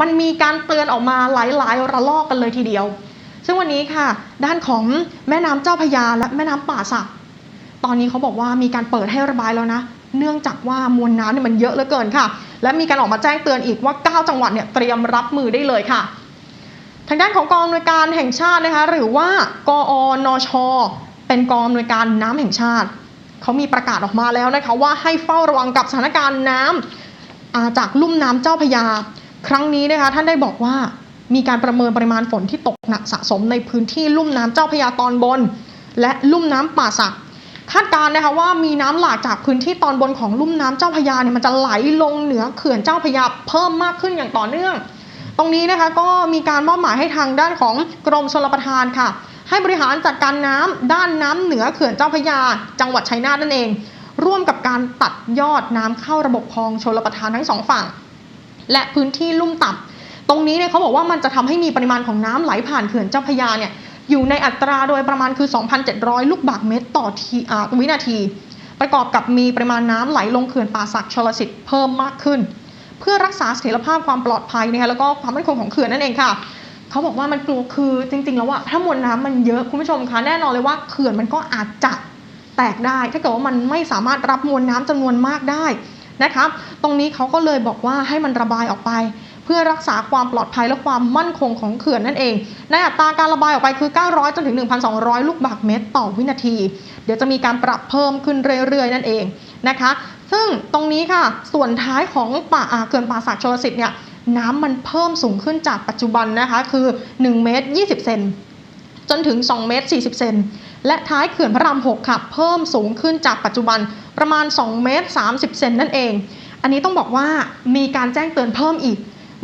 มันมีการเตือนออกมาหลายๆระลอกกันเลยทีเดียว ซึ่งวันนี้ค่ะ ด้านของแม่น้ำเจ้าพยาและแม่น้ำป่าสักตอนนี้เขาบอกว่ามีการเปิดให้ระบายแล้วนะ เนื่องจากว่ามวลน้ำเนี่ยมันเยอะเหลือเกินค่ะ และมีการออกมาแจ้งเตือนอีกว่า 9 จังหวัดเนี่ยเตรียมรับมือได้เลยค่ะ ทางด้านของกองอำนวยการแห่งชาตินะคะ หรือว่ากอนช เป็นกองอำนวยการน้ำแห่งชาติเขามีประกาศออกมาแล้วนะคะว่าให้เฝ้าระวังกับสถานการณ์น้ำอ่าจากลุ่มน้ำเจ้าพยา ครั้งนี้นะคะท่านได้บอกว่ามีการประเมินปริมาณฝนที่ตกหนักสะสมในพื้นที่ลุ่มน้ำเจ้าพยาตอนบน และลุ่มน้ำป่าสักคาดการณ์นะคะว่ามีน้ำหลากจากพื้นที่ตอนบนของลุ่มน้ำเจ้าพยาเนี่ยมันจะไหลลงเหนือเขื่อนเจ้าพยาเพิ่มมากขึ้นอย่างต่อเนื่อง ตรงนี้นะคะก็มีการมอบหมายให้ทางด้านของกรมชลประทานค่ะ ให้บริหารจัดการน้ำด้านน้ำเหนือเขื่อนเจ้าพยา จังหวัดชัยนาทนั่นเอง ร่วมกับการตัดยอดน้ำเข้าระบบคลองชลประทานทั้งสองฝั่ง และพื้นที่ลุ่มต่ำตรงนี้เนี่ยเขาบอกว่ามันจะทำให้มีปริมาณของน้ำไหลผ่านเขื่อนเจ้าพยาเนี่ยอยู่ในอัตราโดยประมาณคือ 2,700 ลูกบาศก์เมตรต่อทีอาวินาที ประกอบกับมีปริมาณน้ำไหลลงเขื่อนป่าสักชลสิทธิ์เพิ่มมากขึ้น เพื่อรักษาเสถียรภาพความปลอดภัยนะคะแล้วก็ความมั่นคงของเขื่อนนั่นเองค่ะเขาบอกว่ามันกลัวคือจริง ๆ แล้วอะถ้ามวลน้ำมันเยอะคุณผู้ชมคะแน่นอนเลยว่าเขื่อนมันก็อาจจะแตกได้ ถ้าเกิดว่ามันไม่สามารถรับมวลน้ำจำนวนมากได้ นะคะตรงนี้เขาก็เลยบอกว่าให้มันระบายออกไป เพื่อรักษาความปลอดภัยและความมั่นคงของเขื่อนนั่นเอง ในอัตราการระบายออกไปคือ 900 จนถึง 1,200 ลูกบาศก์เมตรต่อวินาที เดี๋ยวจะมีการปรับเพิ่มขึ้นเรื่อยๆ นั่นเองนะคะ ซึ่งตรงนี้ค่ะส่วนท้ายของป่าอ่าเขื่อนป่าสักชลสิทธิ์เนี่ยน้ำมันเพิ่มสูงขึ้นจากปัจจุบันนะคะคือ1เมตร20 เซนจนถึง2เมตร40 เซน และท้ายเขื่อนพระราม 6 ค่ะ เพิ่มสูงขึ้นจากปัจจุบันประมาณ 2 เมตร 30 เซนนั่นเอง อันนี้ต้องบอกว่ามีการแจ้งเตือนเพิ่มอีก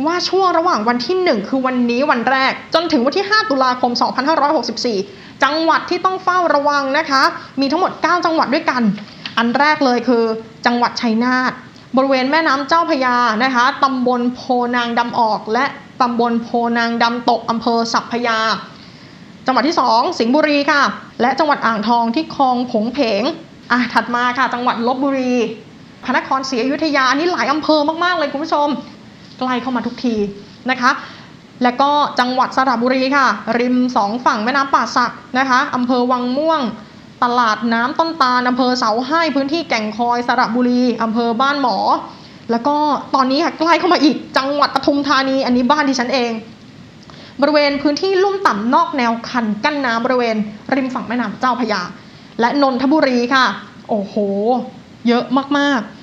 ว่าช่วงระหว่างวันที่ 1 คือวันนี้วันแรก จนถึงวันที่ 5 ตุลาคม 2564 จังหวัดที่ต้องเฝ้าระวังนะคะ มีทั้งหมด 9 จังหวัดด้วยกัน อันแรกเลยคือ จังหวัดชัยนาทบริเวณแม่น้ำเจ้าพยานะคะตำบลโพนางดำออก และตำบลโพนางดำตกอำเภอสัพพยา จังหวัดที่ 2 สิงห์บุรีค่ะ และจังหวัดอ่างทองที่คลองผงเพงอะถัดมาค่ะ จังหวัดลบบุรี พระนครศรีอยุธยาอันนี้หลายอำเภอมากๆเลยคุณผู้ชมใกล้เข้ามาทุกทีนะคะ และก็จังหวัดสระบุรีค่ะ ริมสองฝั่งแม่น้ำป่าสักนะคะอำเภอวังม่วง ตลาดน้ำต้นตาลอำเภอเสาให้พื้นที่แก่งคอยสระบุรีอำเภอบ้านหมอ แล้วก็ตอนนี้ค่ะใกล้เข้ามาอีก จังหวัดปทุมธานีอันนี้บ้านที่ฉันเอง บริเวณพื้นที่ลุ่มต่ำนอกแนวคันกั้นน้ำบริเวณริมฝั่งแม่น้ำเจ้าพยา และนนทบุรีค่ะ โอ้โห เยอะมากๆ